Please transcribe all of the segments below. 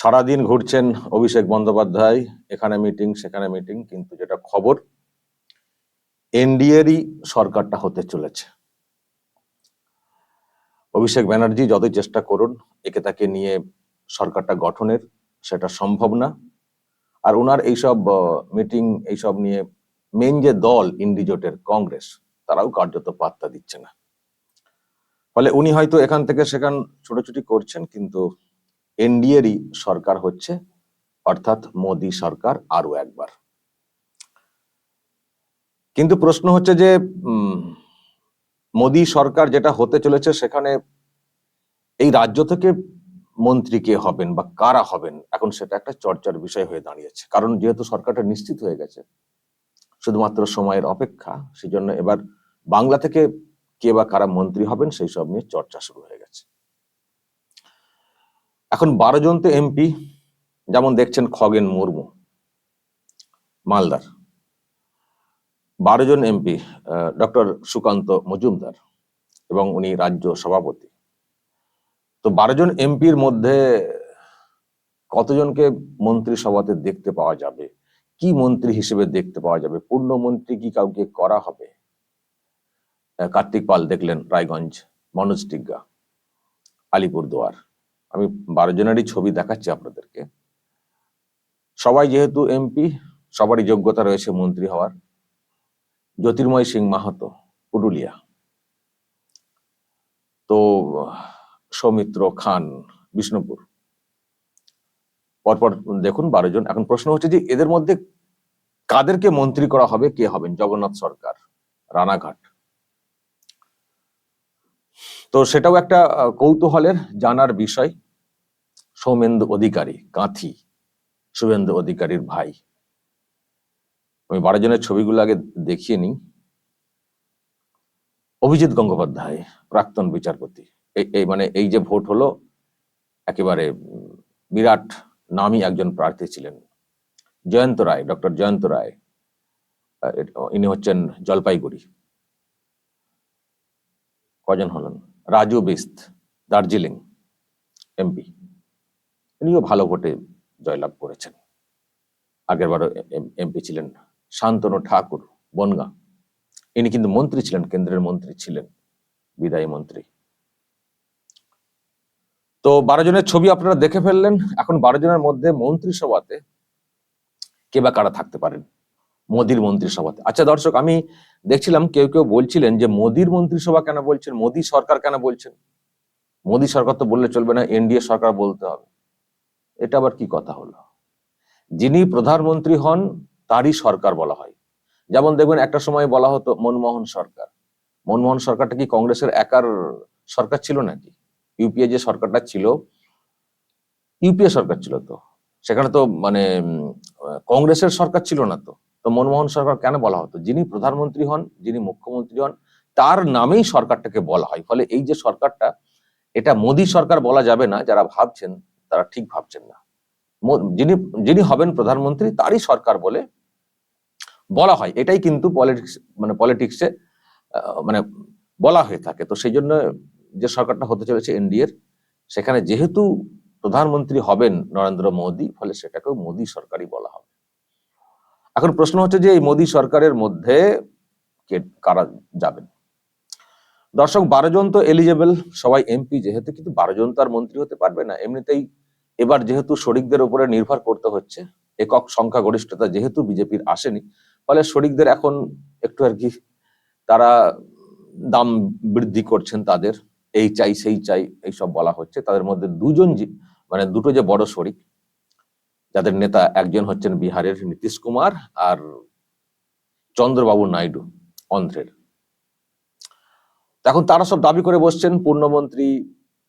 সারাদিন ঘুরছেন অভিষেক বন্দ্যোপাধ্যায়, এখানে মিটিং সেখানে মিটিং কিন্তু যেটা খবর, এনডিএরই সরকারটা হতে চলেছে। অভিষেক ব্যানার্জি যতই চেষ্টা করুন, একে তাকে নিয়ে সরকারটা গঠনের, সেটা সম্ভব না। আর ওনার এইসব মিটিং এইসব নিয়ে মেন যে দল ইন্ডিজোটের কংগ্রেস, তারাও কার্যত পাত্তা দিচ্ছে না। ফলে উনি হয়তো এখান থেকে সেখান ছোটাছুটি করছেন, কিন্তু এনডিএরই সরকার হচ্ছে, অর্থাৎ মোদি সরকার আরও একবার। কিন্তু প্রশ্ন হচ্ছে যে মোদি সরকার যেটা হতে চলেছে সেখানে এই রাজ্য থেকে মন্ত্রী কে হবেন বা কারা হবেন, এখন সেটা একটা চর্চার বিষয় হয়ে দাঁড়িয়েছে। কারণ যেহেতু সরকারটা নিশ্চিত হয়ে গেছে, শুধুমাত্র সময়ের অপেক্ষা সেই জন্য এবার বাংলা থেকে কে বা কারা মন্ত্রী হবেন সেই সব নিয়ে চর্চা শুরু হয়ে এখন বারো জন তো এমপি যেমন দেখছেন খগেন মুর্মু, মালদার। বারো জন এমপি ডক্টর সুকান্ত মজুমদার এবং উনি রাজ্য সভাপতি। তো বারো জন এমপির মধ্যে কতজনকে মন্ত্রিসভাতে দেখতে পাওয়া যাবে? কি মন্ত্রী হিসেবে দেখতে পাওয়া যাবে? পূর্ণ মন্ত্রী কি কাউকে করা হবে? কার্তিক পাল দেখলেন রায়গঞ্জ, মনোজ টিগ্গা, আলিপুরদুয়ার। আমি বারো জনেরই ছবি দেখাচ্ছি আপনাদেরকে। সবাই যেহেতু এমপি, সবারই যোগ্যতা রয়েছে মন্ত্রী হওয়ার। জ্যোতির্ময় সিং মাহাতো, পুরুলিয়া। তো, সৌমিত্র খান, বিষ্ণুপুর। পরপর দেখুন বারো জন। এখন প্রশ্ন হচ্ছে যে, এদের মধ্যে কাদেরকে মন্ত্রী করা হবে, কে হবেন? জগন্নাথ সরকার, রানাঘাট। তো সেটাও একটা কৌতূহলের জানার বিষয়। সৌমেন্দু অধিকারী, কাঁথি, শুভেন্দু অধিকারীর ভাই। আমি বারো জনের ছবিগুলো আগে দেখিয়ে নিই। অভিজিৎ গঙ্গোপাধ্যায়, প্রাক্তন বিচারপতি। এই মানে এই যে ভোট হলো, একেবারে বিরাট নামী একজন প্রার্থী ছিলেন। জয়ন্ত রায়, ডক্টর জয়ন্ত রায় ইনি হচ্ছেন জলপাইগুড়ি। কজন হলেন? রাজু বিস্ত, দার্জিলিং এমপি ইনিও ভালো ভোটে জয়লাভ করেছেন। আগেরবারও এমপি ছিলেন শান্তনু ঠাকুর, বনগা। ইনি কিন্তু মন্ত্রী ছিলেন, কেন্দ্রের মন্ত্রী ছিলেন, বিদায়ী মন্ত্রী। তো বারো জনের ছবি আপনারা দেখে ফেললেন। এখন বারো জনের মধ্যে মন্ত্রিসভাতে কে বা কারা থাকতে পারেন? মোদির মন্ত্রিসভাতে। আচ্ছা দর্শক, আমি দেখছিলাম কেউ কেউ বলছিলেন যে মোদির মন্ত্রিসভা কেন বলছেন? মোদি সরকার কেন বলছেন? মোদি সরকার তো বললে চলবে না, এনডিএ সরকার বলতে হবে। এটা আবার কি কথা হলো? যিনি প্রধানমন্ত্রী হন, তারই সরকার বলা হয়। যেমন দেখবেন, একটা সময় বলা হতো মনমোহন সরকার। মনমোহন সরকারটা কি কংগ্রেসের একার সরকার ছিল নাকি? ইউপিএ যে সরকারটা ছিল, ইউপিএ সরকার ছিল তো। সেখানে তো মানে কংগ্রেসের সরকার ছিল না তো। তো মনমোহন সরকার কেন বলা হতো? যিনি প্রধানমন্ত্রী হন, যিনি মুখ্যমন্ত্রী হন, তার নামেই সরকারটাকে বলা হয়। ফলে এই যে সরকারটা, এটা মোদী সরকার বলা যাবে না, যারা ভাবছেন তারা ঠিক ভাবছেন না। যিনি যিনি হবেন প্রধানমন্ত্রী, তারই সরকার বলে বলা হয়। এটাই কিন্তু পলিটিক্স মানে পলিটিক্সে মানে বলা হয়ে থাকে। তো সেই জন্য যে সরকারটা হতে চলেছে এনডিএর, সেখানে যেহেতু প্রধানমন্ত্রী হবেন নরেন্দ্র মোদী, ফলে সেটাকেও মোদী সরকারই বলা হবে। এখন প্রশ্ন হচ্ছে যে এই মোদী সরকারের মধ্যে কে, কারা যাবেন? দর্শক, বারো জন তো এলিজেবল সবাই এমপি যেহেতু, কিন্তু বারো জন তো আর মন্ত্রী হতে পারবে না। এমনিতেই এবার যেহেতু শরিকদের উপরে নির্ভর করতে হচ্ছে, একক সংখ্যা গরিষ্ঠতা যেহেতু বিজেপির আসেনি, ফলে শরিকদের এখন একটু আর কি তারা দাম বৃদ্ধি করছেন তাদের, এই চাই, সেই চাই, এইসব বলা হচ্ছে। তাদের মধ্যে দুজন মানে দুটো যে বড় শরিক যাদের নেতা একজন হচ্ছেন বিহারের নীতিশ কুমার আর চন্দ্রবাবু নাইডু, অন্ধ্রের। এখন তারা সব দাবি করে বসছেন, পূর্ণমন্ত্রী,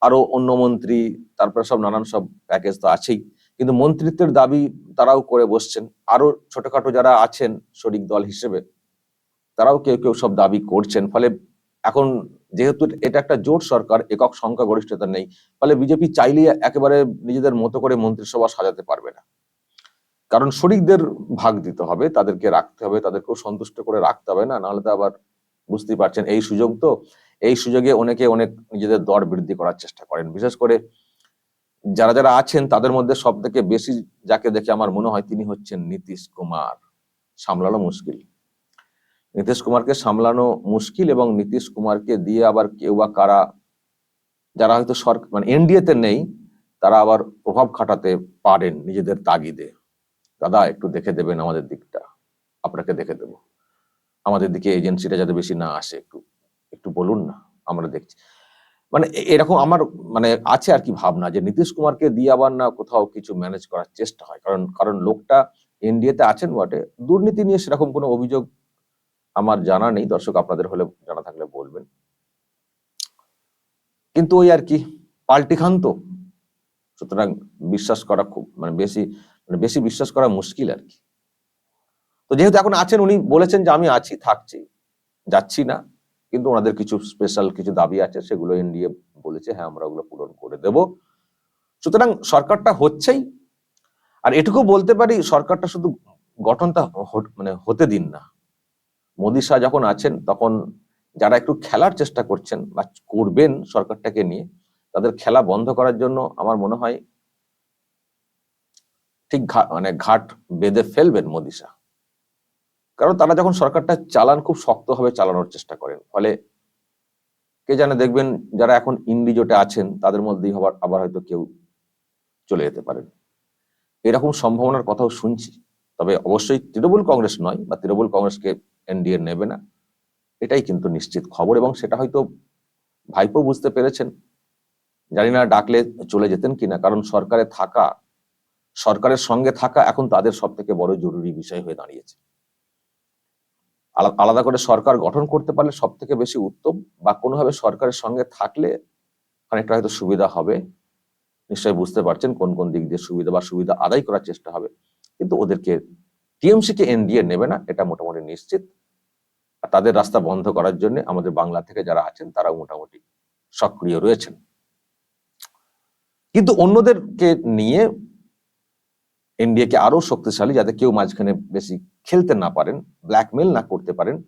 আরও অন্য মন্ত্রী, তারপরে সব নানান সব প্যাকেজ তো আছেই। কিন্তু মন্ত্রিত্বের দাবি তারাও করে বসছেন। আরও ছোটখাটো যারা আছেন শরিক দল হিসেবে, তারাও কেউ কেউ সব দাবি করছেন। ফলে এখন যেহেতু এটা একটা জোট সরকার, একক সংখ্যা গরিষ্ঠতা নেই, ফলে বিজেপি চাইলেই একেবারে নিজেদের মতো করে মন্ত্রিসভা সাজাতে পারবে না। কারণ শরিকদের ভাগ দিতে হবে, তাদেরকে রাখতে হবে, তাদেরকেও সন্তুষ্ট করে রাখতে হবে না, নাহলে তো আবার বুঝতেই পারছেন এই সুযোগ তো, এই সুযোগে অনেকে অনেক নিজেদের দর বৃদ্ধি করার চেষ্টা করেন। বিশেষ করে যারা যারা আছেন, তাদের মধ্যে সব থেকে বেশি যাকে দেখে আমার মনে হয় তিনি হচ্ছেন নীতিশ কুমার। সামলানো মুশকিল। নীতিশ কুমারকে সামলানো মুশকিল এবং নীতিশ কুমারকে দিয়ে আবার কেউ বা কারা, যারা হয়তো সরকার মানে এনডিএতে নেই, তারা আবার প্রভাব খাটাতে পারেন নিজেদের তাগিদে। দাদা, একটু দেখে দেবেন আমাদের দিকটা। আপনাকে দেখে দেব। আমাদের দিকে এজেন্সিটা যাতে বেশি না আসে, একটু একটু বলুন না, আমরা দেখছি। মানে এরকম আমার মানে আছে আর কি ভাবনা যে নীতিশ কুমারকে দিয়ে আবার না কোথাও কিছু ম্যানেজ করার চেষ্টা হয়। কারণ কারণ লোকটা এনডিএতে আছেন বটে। দুর্নীতি নিয়ে সেরকম কোনো অভিযোগ আমার জানা নেই। দর্শক আপনাদের হলে জানা থাকলে বলবেন। কিন্তু ওই আর কি, পাল্টি খান তো। সুতরাং বিশ্বাস করা খুব মানে বেশি মানে বেশি বিশ্বাস করা মুশকিল আর কি। তো যেহেতু এখন আছেন, উনি বলেছেন যে আমি আছি, থাকছি, যাচ্ছি না, কিন্তু ওনাদের কিছু স্পেশাল কিছু দাবি আছে, সেগুলো এনডিএ বলেছে হ্যাঁ আমরা ওগুলো পূরণ করে দেব। সুতরাং সরকারটা হচ্ছেই। আর এটুকু বলতে পারি, সরকারটা শুধু গঠনটা মানে হতে দিন না। মোদী শাহ যখন আছেন, তখন যারা একটু খেলার চেষ্টা করছেন বা করবেন সরকারটাকে নিয়ে, তাদের খেলা বন্ধ করার জন্য আমার মনে হয় ঠিক মানে ঘাট বেঁধে ফেলবেন মোদী কারণ তারা যখন সরকারটা চালান, খুব শক্তভাবে চালানোর চেষ্টা করেন। ফলে কে জানে, দেখবেন যারা এখন ইন্ডি জোটে আছেন, তাদের মধ্যেই আবার আবার হয়তো কেউ চলে যেতে পারেন। এরকম সম্ভাবনার কথাও শুনছি। তবে অবশ্যই তৃণমূল কংগ্রেস নয়, বা তৃণমূল কংগ্রেসকে এনডিএ নেবে না। এটাই কিন্তু নিশ্চিত খবর, এবং সেটা হয়তো ভাইপো বুঝতে পেরেছেন। জানি না, ডাকলে চলে যেতেন কিনা, কারণ সরকারে থাকা সরকারের সঙ্গে থাকা এখন তাদের সব থেকে বড় জরুরি বিষয় হয়ে দাঁড়িয়েছে। আলাদা করে সরকার গঠন করতে পারলে সব থেকে বেশি উত্তম বা কোনোভাবে সরকারের সঙ্গে থাকলে অনেকটা হয়তো সুবিধা হবে। নিশ্চয়ই বুঝতে পারছেন কোন কোন দিক দিয়ে সুবিধা বা সুবিধা আদায় করার চেষ্টা হবে। কিন্তু ওদেরকে টিএমসি কে এনডিএ নেবে না, এটা মোটামুটি নিশ্চিত। আর তাদের রাস্তা বন্ধ করার জন্য আমাদের বাংলা থেকে যারা আছেন, তারাও মোটামুটি সক্রিয় রয়েছেন। কিন্তু অন্যদেরকে নিয়ে এনডিএ কে আরও শক্তিশালী যাতে কেউ মাঝখানে বেশি খেলতে না পারেন ব্ল্যাকমেল না করতে পারেন,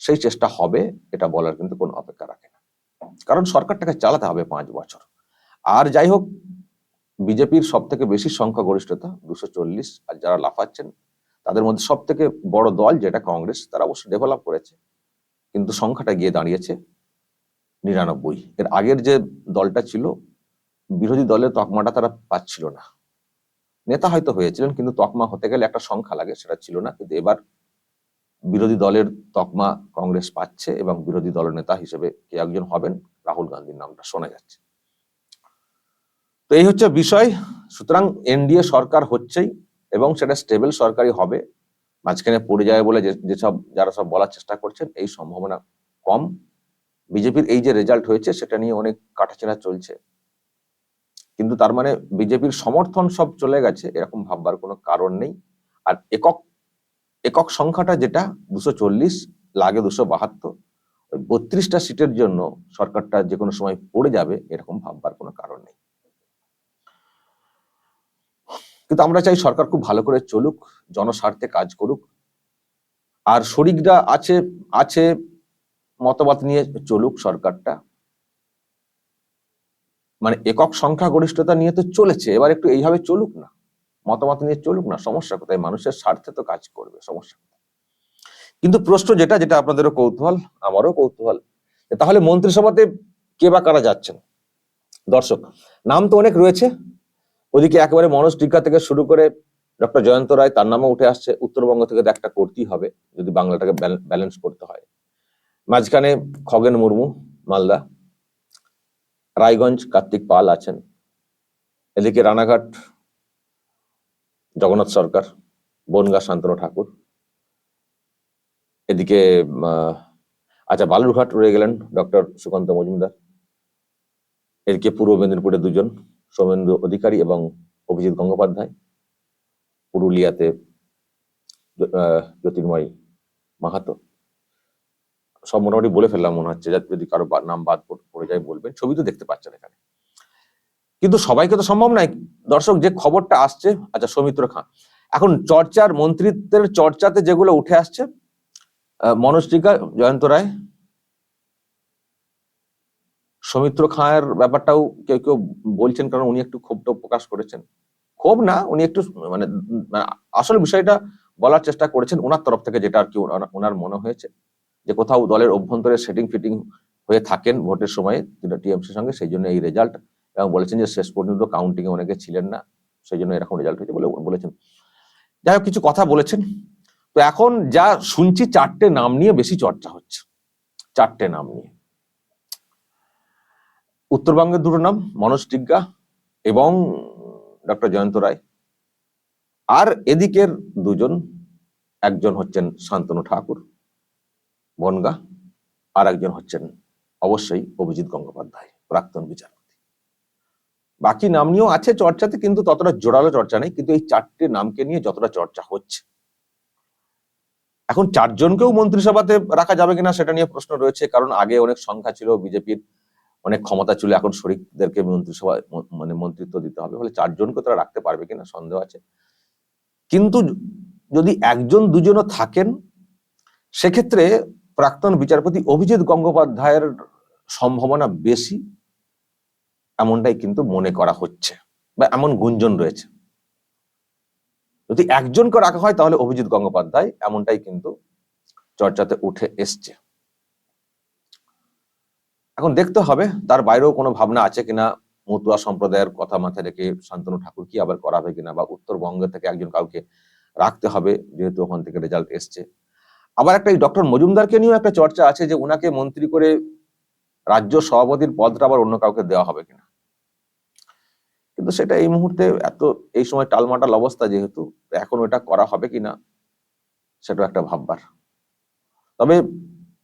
সেই চেষ্টা হবে, এটা বলার কিন্তু কোনো অপেক্ষা রাখে না। কারণ সরকারটাকে চালাতে হবে পাঁচ বছর। আর যাই হোক, বিজেপির সব থেকে বেশি সংখ্যাগরিষ্ঠতা দুশো চল্লিশ, আর যারা লাফাচ্ছেন, তাদের মধ্যে সব থেকে বড় দল যেটা কংগ্রেস, তারা অবশ্য ডেভেলপ করেছে। কিন্তু সংখ্যাটা গিয়ে দাঁড়িয়েছে নিরানব্বই। এর আগের যে দলটা ছিল, বিরোধী দলের তকমাটা তারা পাচ্ছিল না। নেতা হয়তো হয়েছিলেন, কিন্তু তকমা হতে গেলে একটা সংখ্যা লাগে, সেটা ছিল না। কিন্তু এবার বিরোধী দলের তকমা কংগ্রেস পাচ্ছে এবং বিরোধী দলের নেতা হিসেবে কে একজন হবেন? রাহুল গান্ধীর নামটা শোনা যাচ্ছে। তো এই হচ্ছে বিষয়। সুতরাং এনডিএ সরকার হচ্ছেই এবং সেটা স্টেবল সরকারই হবে। মাঝখানে পড়ে যায় বলে যেসব যারা সব বলার চেষ্টা করছেন, এই সম্ভাবনা কম। বিজেপির এই যে রেজাল্ট হয়েছে, সেটা নিয়ে অনেক কাটাছেড়া চলছে। কিন্তু তার মানে বিজেপির সমর্থন সব চলে গেছে, এরকম ভাববার কোনো কারণ নেই। আর একক একক সংখ্যাটা যেটা, দুশো চল্লিশ লাগে দুশো বাহাত্তর, ওই বত্রিশটা সিটের জন্য সরকারটা যে কোনো সময় পড়ে যাবে, এরকম ভাববার কোনো কারণ নেই। কিন্তু আমরা চাই সরকার খুব ভালো করে চলুক, জনস্বার্থে কাজ করুক। আর শরিকরা আছে আছে মতবাদ নিয়ে চলুক সরকারটা। মানে একক সংখ্যাগরিষ্ঠতা নিয়ে তো চলেছে, এবার একটু এইভাবে চলুক না। মতামত নিয়ে চলুক না, সমস্যা কোথায়? মানুষের স্বার্থে তো কাজ করবে, সমস্যা কিন্তু প্রশ্ন যেটা যেটা আপনাদেরও কৌতূহল, আমারও কৌতূহল তাহলে মন্ত্রিসভাতে কে বা কারা যাচ্ছেন? দর্শক, নাম তো অনেক রয়েছে, ওদিকে একেবারে মনোজ টিকা থেকে শুরু করে ডক্টর জয়ন্ত রায়, তার নামও উঠে আসছে, উত্তরবঙ্গ থেকে একটা করতেই হবে, যদি বাংলাটাকে ব্যালেন্স করতে হয়। মাঝখানে খগেন মুর্মু, মালদা রায়গঞ্জ কার্তিক পাল আছেন। এদিকে রানাঘাট জগন্নাথ সরকার, বনগা শান্তনু ঠাকুর। এদিকে আচ্ছা বালুরঘাট রয়ে গেলেন ডক্টর সুকান্ত মজুমদার। এদিকে পূর্ব মেদিনীপুরে দুজন সৌমেন্দ্র অধিকারী এবং অভিজিৎ গঙ্গোপাধ্যায়। পুরুলিয়াতে জ্যোতির্ময় মাহাতো। সব মোটামুটি বলে ফেললাম মনে হচ্ছে, যাতে যদি কারও নাম বাদ পড়ে যায় বলবেন, ছবি তো দেখতে পাচ্ছেন এখানে। কিন্তু সবাইকে তো সম্ভব নয়। দর্শক, যে খবরটা আসছে আচ্ছা সৌমিত্র খাঁ, এখন চর্চার, মন্ত্রিত্বের চর্চাতে যেগুলো উঠে আসছে মনোজ টিকা, জয়ন্ত রায়, সৌমিত্র খাঁয়ের ব্যাপারটাও কেউ কেউ বলছেন, কারণ উনি একটু ক্ষোভটা প্রকাশ করেছেন। ক্ষোভ না, উনি একটু মানে মানে আসল বিষয়টা বলার চেষ্টা করেছেন, ওনার তরফ থেকে যেটা আর কি ওনার মনে হয়েছে। যে কোথাও দলের অভ্যন্তরে সেটিং ফিটিং হয়ে থাকেন ভোটের সময় টিএমসির সঙ্গে, সেই জন্য এই রেজাল্ট এবং বলেছেন যে শেষ পর্যন্ত কাউন্টিং এ অনেকে ছিলেন না, সেই জন্য এরকম রেজাল্ট হয়েছে বলে বলেছেন। যাই হোক, কিছু কথা বলেছেন। তো এখন যা শুনছি, চারটে নাম নিয়ে বেশি চর্চা হচ্ছে। চারটে নাম নিয়ে। উত্তরবঙ্গের দুটো নাম, মনোজ টিগ্গা এবং ডক্টর জয়ন্ত রায়। আর এদিকের দুজন, একজন হচ্ছেন শান্তনু ঠাকুর। বনগা আর একজন হচ্ছেন অবশ্যই অভিজিৎ গঙ্গোপাধ্যায়, প্রাক্তন বিচারপতি। বাকি নাম নিয়েও আছে চর্চাতে, কিন্তু ততটা জোরালো চর্চা নেই, কিন্তু এই চারটে নামকে নিয়ে যতটা চর্চা হচ্ছে। এখন চারজনকেও মন্ত্রিসভাতে রাখা যাবে কিনা সেটা নিয়ে প্রশ্ন রয়েছে, কারণ আগে অনেক সংখ্যা ছিল বিজেপির, অনেক ক্ষমতা ছিল, এখন শরিকদেরকে মন্ত্রিসভা মানে মন্ত্রিত্ব দিতে হবে, ফলে চারজনকে তারা রাখতে পারবে কিনা সন্দেহ আছে। কিন্তু যদি একজন দুজনও থাকেন, সেক্ষেত্রে প্রাক্তন বিচারপতি অভিজিৎ গঙ্গোপাধ্যায়ের সম্ভাবনা বেশি, এমনটাই কিন্তু মনে করা হচ্ছে বা এমন গুঞ্জন রয়েছে। যদি একজনকে রাখা হয় তাহলে অভিজিৎ গঙ্গোপাধ্যায় এমনটাই কিন্তু চর্চাতে উঠে এসছে। এখন দেখতে হবে, তার বাইরেও কোনো ভাবনা আছে কিনা? মতুয়া সম্প্রদায়ের কথা মাথায় রেখে শান্তনু ঠাকুর কি আবার করাবে কিনা? বা উত্তরবঙ্গ থেকে একজন কাউকে রাখতে হবে, যেহেতু ওখান থেকে রেজাল্ট এসছে। আবার একটা এই ডক্টর মজুমদারকে নিয়েও একটা চর্চা আছে যে ওনাকে মন্ত্রী করে রাজ্য সভাপতির পদটা আবার অন্য কাউকে দেওয়া হবে কিনা। কিন্তু সেটা এই মুহূর্তে এত, এই সময় টালমাটাল অবস্থা যেহেতু, এখন ওটা করা হবে কিনা সেটা একটা ভাববার। তবে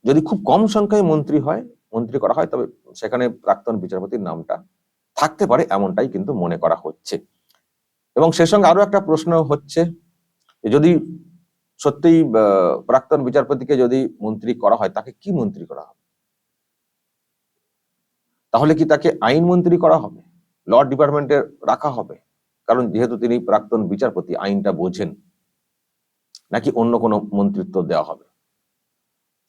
যদি খুব কম সংখ্যায় মন্ত্রী হয়, মন্ত্রী করা হয়, তবে সেখানে প্রাক্তন বিচারপতির নামটা থাকতে পারে, এমনটাই কিন্তু মনে করা হচ্ছে। এবং সে সঙ্গে আরও একটা প্রশ্ন হচ্ছে যদি সত্যিই প্রাক্তন বিচারপতিকে যদি মন্ত্রী করা হয়, তাকে কি মন্ত্রী করা হবে? তাহলে কি তাকে আইন মন্ত্রী করা হবে? ল ডিপার্টমেন্টে রাখা হবে? কারণ যেহেতু তিনি প্রাক্তন বিচারপতি, আইনটা বোঝেন। নাকি অন্য কোনো মন্ত্রিত্ব দেওয়া হবে?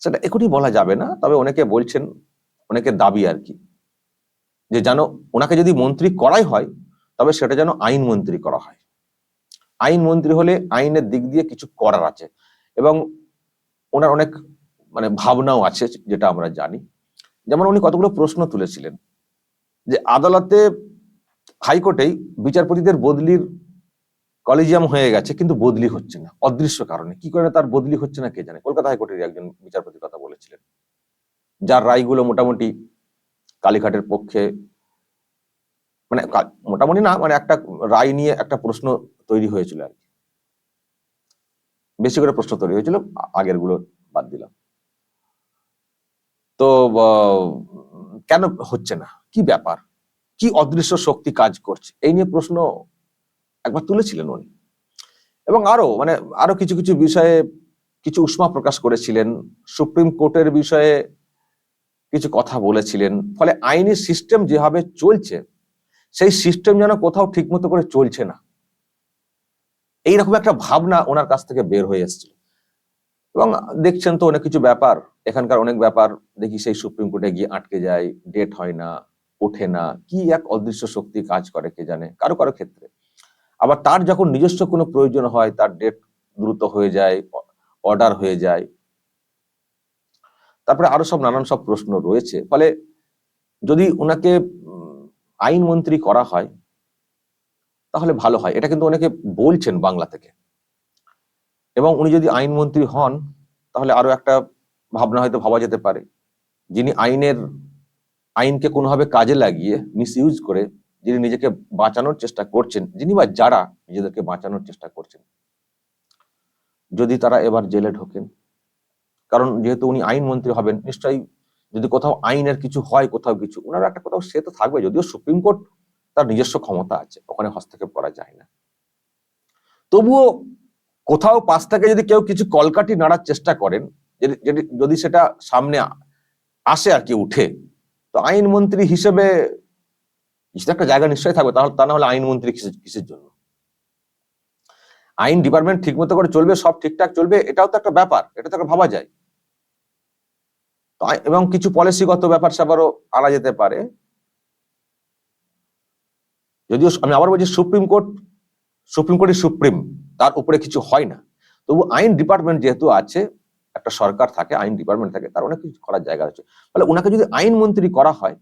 সেটা এখনই বলা যাবে না, তবে অনেকে বলছেন, অনেকে দাবি আর কি, যে যেন ওনাকে যদি মন্ত্রী করাই হয়, তবে সেটা যেন আইন মন্ত্রী করা হয়। আইন মন্ত্রী হলে আইনের দিক দিয়ে কিছু করার আছে এবং ওনার অনেক মানে ভাবনাও আছে যেটা আমরা জানি। যেমন উনি কতগুলো প্রশ্ন তুলেছিলেন যে আদালতে হাইকোর্টেই বিচারপতিদের বদলির কলেজিয়াম হয়ে গেছে কিন্তু বদলি হচ্ছে না, অদৃশ্য কারণে। কি করে তার বদলি হচ্ছে না কে জানে? কলকাতা হাইকোর্টের একজন বিচারপতির কথা বলেছিলেন। যার রায়গুলো মোটামুটি কালীঘাটের পক্ষে মানে মোটামুটি না মানে একটা রায় নিয়ে একটা প্রশ্ন তৈরি হয়েছিল আর কি। বেশি করে প্রশ্ন তৈরি হয়েছিল আগেরগুলো বাদ দিলাম। তো কেন হচ্ছে না? কি ব্যাপার? কি অদৃশ্য শক্তি কাজ করছে? এই নিয়ে প্রশ্ন একবার তুলেছিলেন উনি। এবং আরও মানে আরও কিছু কিছু বিষয়ে কিছু উষ্মা প্রকাশ করেছিলেন, সুপ্রিম কোর্টের বিষয়ে কিছু কথা বলেছিলেন, ফলে আইনি সিস্টেম যেভাবে চলছে সেই সিস্টেম যেন কোথাও ঠিকমতো করে চলছে না। এইরকম একটা ভাবনা ওনার কাছ থেকে বের হয়ে এসেছিল। এবং দেখছেন তো অনেক কিছু ব্যাপার। এখানকার অনেক ব্যাপার। দেখি সেই সুপ্রিম কোর্টে গিয়ে আটকে যায় ডেট হয় না, ওঠে না। কি এক অদৃশ্য শক্তি কাজ করে কে জানে? কারও কারও ক্ষেত্রে। আবার তার যখন নিজস্ব কোনো প্রয়োজন হয়, তার ডেট দ্রুত হয়ে যায় অর্ডার হয়ে যায়। তারপরে আরও সব নানান সব প্রশ্ন রয়েছে। ফলে যদি ওনাকে উম, আইন মন্ত্রী করা হয় তাহলে ভালো হয়। এটা কিন্তু অনেকে বলছেন বাংলা থেকে। এবং উনি যদি আইনমন্ত্রী হন তাহলে আরও একটা ভাবনা হয়তো ভাবা যেতে পারে। যিনি আইনের আইনকে কোনোভাবে কাজে লাগিয়ে মিস করে যিনি নিজেকে বাঁচানোর চেষ্টা করছেন যিনি বা যারা নিজেদেরকে বাঁচানোর চেষ্টা করছেন যদি তারা এবার জেলে ঢোকেন। কারণ যেহেতু উনি আইনমন্ত্রী হবেন নিশ্চয়ই যদি কোথাও আইনের কিছু হয়, কোথাও কিছু ওনার একটা কোথাও সে তো থাকবে, যদিও সুপ্রিম কোর্ট তার নিজস্ব ক্ষমতা আছে, ওখানে হস্তক্ষেপ করা যায় না। তবুও কোথাও পাশ থেকে যদি কেউ কিছু কলকাঠি নাড়ার চেষ্টা করেন, যদি- সেটা সামনে আসে আর কি উঠে, তো আইনমন্ত্রী হিসেবে কিছু একটা জায়গা নিশ্চয়ই থাকবে, তাহলে তা না হলে আইনমন্ত্রী কিসের জন্য? আইন ডিপার্টমেন্ট ঠিক মতো করে চলবে, সব ঠিকঠাক চলবে, এটাও তো একটা ব্যাপার, এটা তো একটা ভাবা যায়। এবং কিছু পলিসিগত ব্যাপার স্যাপারও আনা যেতে পারে। যদিও আমি আবার বলছি সুপ্রিম কোর্ট, সুপ্রিম কোর্টই সুপ্রিম, তার উপরে কিছু হয় না। তবু আইন ডিপার্টমেন্ট যেহেতু আছে, একটা সরকার থাকে, আইন ডিপার্টমেন্ট থাকে, তার অনেক কিছু করার জায়গা আছে। ফলে ওনাকে যদি আইন মন্ত্রী করা হয়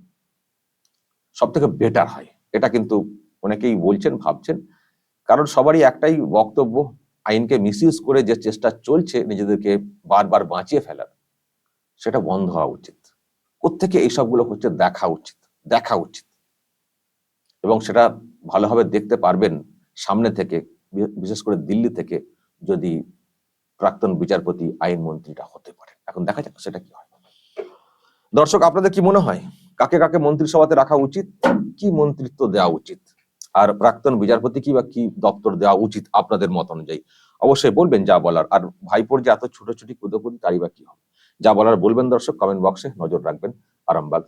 সব থেকে বেটার হয়। এটা কিন্তু অনেকেই বলছেন, ভাবছেন। কারণ সবারই একটাই বক্তব্য, আইনকে মিসইউজ করে যে চেষ্টা চলছে, নিজেদেরকে বারবার বাঁচিয়ে ফেলার। সেটা বন্ধ হওয়া উচিত। কোত্থেকে এইসবগুলো হচ্ছে দেখা উচিত? দেখা উচিত। এবং সেটা ভালোভাবে দেখতে পারবেন সামনে থেকে বিশেষ করে দিল্লি থেকে যদি প্রাক্তন বিচারপতি, আইন মন্ত্রীটা হতে পারে এখন দেখা যাক সেটা কি হয়। দর্শক, আপনাদের কি মনে হয়? কাকে কাকে মন্ত্রিসভাতে রাখা উচিত? কি মন্ত্রিত্ব দেওয়া উচিত? আর প্রাক্তন বিচারপতি কি বা কি দপ্তর দেওয়া উচিত আপনাদের মত অনুযায়ী? অবশ্যই বলবেন যা বলার। আর ভাইপোর যে এত ছোট ছোটি কুদোকুদি তারই বা কি হবে? যা বলার বলবেন দর্শক কমেন্ট বক্সে নজর রাখবেন। আরামবাগ।